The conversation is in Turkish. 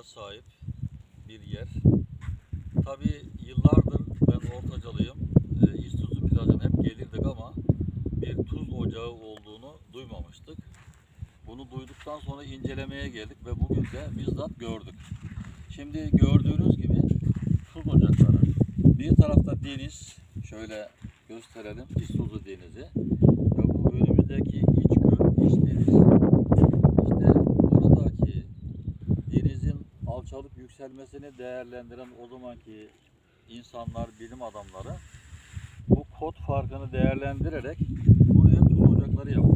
doğaya sahip bir yer. Tabi yıllardır ben Ortacalıyım. E, İztuzu plajına hep gelirdik ama bir tuz ocağı olduğunu duymamıştık. Bunu duyduktan sonra incelemeye geldik ve bugün de bizzat gördük. Şimdi gördüğünüz gibi tuz ocakları. Bir tarafta deniz, şöyle gösterelim İztuzu denizi. Denizin alçalıp yükselmesini değerlendiren o zamanki insanlar, bilim adamları bu kod farkını değerlendirerek buraya tuz ocakları yapmışlar.